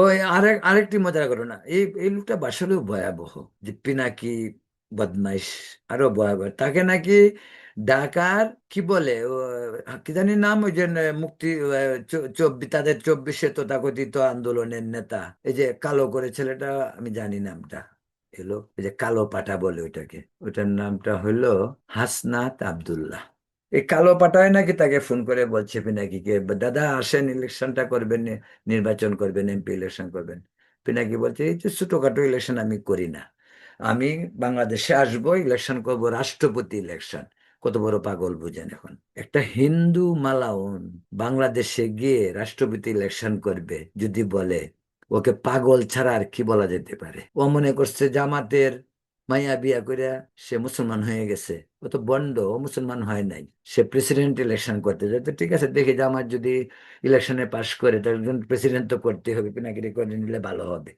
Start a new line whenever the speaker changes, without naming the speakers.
ওই আরেক, আরেকটি মজার ঘটনা। এই এই লোকটা আসলেও ভয়াবহ, যে পিনাকি, বদমাইশ আরও ভয়াবহ। তাকে নাকি ঢাকার কি বলে কি জানি নাম, ওই যে, মুক্তি চব্বিশ তাদের চব্বিশে তথাকথিত আন্দোলনের নেতা। এই যে কালো করে ছেলেটা, আমি জানি নামটা। এলো, এই যে কালো পাটা বলে ওইটাকে। ওইটার নামটা হলো হাসনাত আব্দুল্লাহ। এই কালো পাটায় নাকি তাকে ফোন করে বলছে পিনাকি কে, দাদা, আসেন, ইলেকশনটা করবেন নির্বাচন করবেন, এমপি ইলেকশন করবেন। পিনাকি বলছে, এই যে ছোটখাটো ইলেকশন আমি করি না। আমি বাংলাদেশে আসব, ইলেকশন করব, রাষ্ট্রপতি ইলেকশন। কত বড় পাগল বুঝেন এখন। একটা হিন্দু মালাউন বাংলাদেশে গিয়ে রাষ্ট্রপতি ইলেকশন করবে, যদি বলে, ওকে পাগল ছাড়া আর কি বলা যেতে পারে? ও মনে করছে জামাতের মাইয়া বিয়া করে সে মুসলমান হয়ে গেছে। ও তো বন্ড, ও মুসলমান হয় নাই। সে প্রেসিডেন্ট ইলেকশন করতে যায়। তো ঠিক আছে, দেখি যে আমার যদি ইলেকশনে পাশ করে, তাহলে প্রেসিডেন্ট তো করতে হবে পিনাকিরি করে নিলে ভালো হবে।